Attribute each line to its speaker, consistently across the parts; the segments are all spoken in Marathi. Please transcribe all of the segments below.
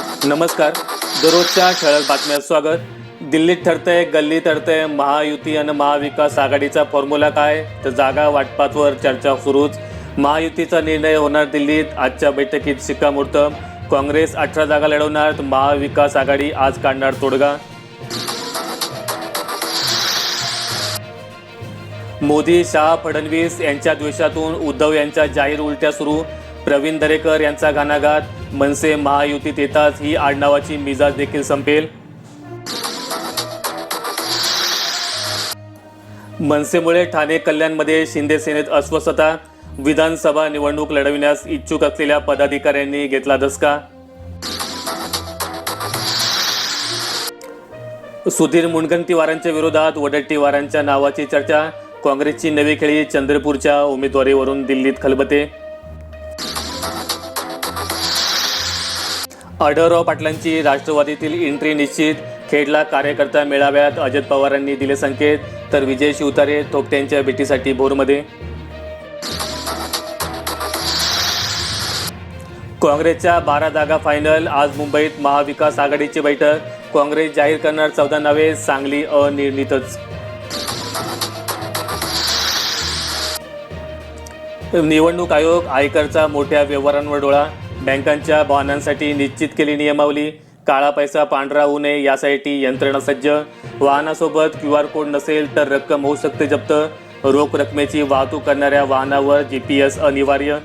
Speaker 1: नमस्कार. दररोजच्या ठळक बातम्यात स्वागत. दिल्लीत ठरतंय गल्ली ठरतंय महायुती आणि महाविकास आघाडीचा फॉर्म्युला काय? तर जागा वाटपातवर चर्चा सुरूच. महायुतीचा निर्णय होणार दिल्लीत आजच्या बैठकीत शिक्कामोर्तब. काँग्रेस अठरा जागा लढवणार तर महाविकास आघाडी आज काढणार तोडगा. मोदी शाह फडणवीस यांच्या द्वेषातून उद्धव यांच्या जाहीर उलट्या सुरू. प्रवीण दरेकर यांचा घणाघात मनसे महायुतीत येताच ही आडनावाची मिजाज देखील संपेल. मनसेमुळे ठाणे कल्याणमध्ये शिंदे सेनेत अस्वस्थता. विधानसभा निवडणूक लढविण्यास इच्छुक असलेल्या पदाधिकाऱ्यांनी घेतला धसका सुधीर मुनगंटीवारांच्या विरोधात वडट्टीवारांच्या नावाची चर्चा. काँग्रेसची नवी खेळी चंद्रपूरच्या उमेदवारीवरून दिल्लीत खलबते. आढळराव पाटलांची राष्ट्रवादीतील एंट्री निश्चित. खेडला कार्यकर्ता मेळाव्यात अजित पवारांनी दिले संकेत. तर विजय शिवतारे थोपट्यांच्या भेटीसाठी भोरमध्ये काँग्रेसच्या बारा जागा फायनल आज मुंबईत महाविकास आघाडीची बैठक. काँग्रेस जाहीर करणार चौदा नावे सांगली अनिर्णितच. निवडणूक आयोग आयकरचा मोठ्या व्यवहारांवर डोळा. बँकांच्या वाहनांसाठी निश्चित केली नियमावली. काळा पैसा पांढरा होऊ नये यासाठी यंत्रणा सज्ज. वाहनासोबत क्यू आर कोड नसेल तर रक्कम होऊ शकते जप्त. रोख रकमेची वाहतूक करणाऱ्या वाहनावर जी पी एस अनिवार्य.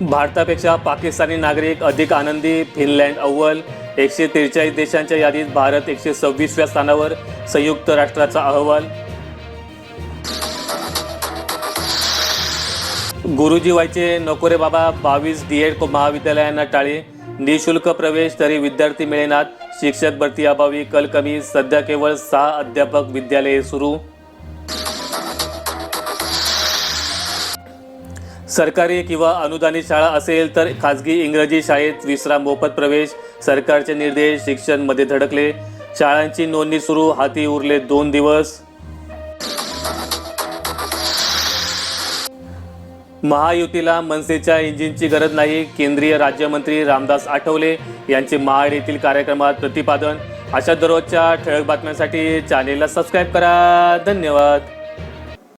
Speaker 1: भारतापेक्षा पाकिस्तानी नागरिक अधिक आनंदी फिनलँड अव्वल. एकशे त्रेचाळीस देशांच्या यादीत भारत एकशे सव्वीसव्या स्थानावर. संयुक्त राष्ट्राचा अहवाल. गुरुजी व्हायचे नकोरे बाबा बावीस डी एड महाविद्यालयांना टाळे. निशुल्क प्रवेश तरी विद्यार्थी मिळेनात. शिक्षक भरती अभावी कल कमी. सध्या केवळ सहा अध्यापक विद्यालये सुरू. सरकारी किंवा अनुदानित शाळा असेल तर खाजगी इंग्रजी शाळेत विश्राम मोफत प्रवेश सरकारचे निर्देश शिक्षणमध्ये धडकले. शाळांची नोंदणी सुरू हाती उरले दोन दिवस. महायुतीला मनसेच्या इंजिनची गरज नाही केंद्रीय राज्यमंत्री रामदास आठवले यांचे महाड येथील कार्यक्रमात प्रतिपादन. अशा दररोजच्या ठळक बातम्यांसाठी चॅनेलला सबस्क्राईब करा. धन्यवाद.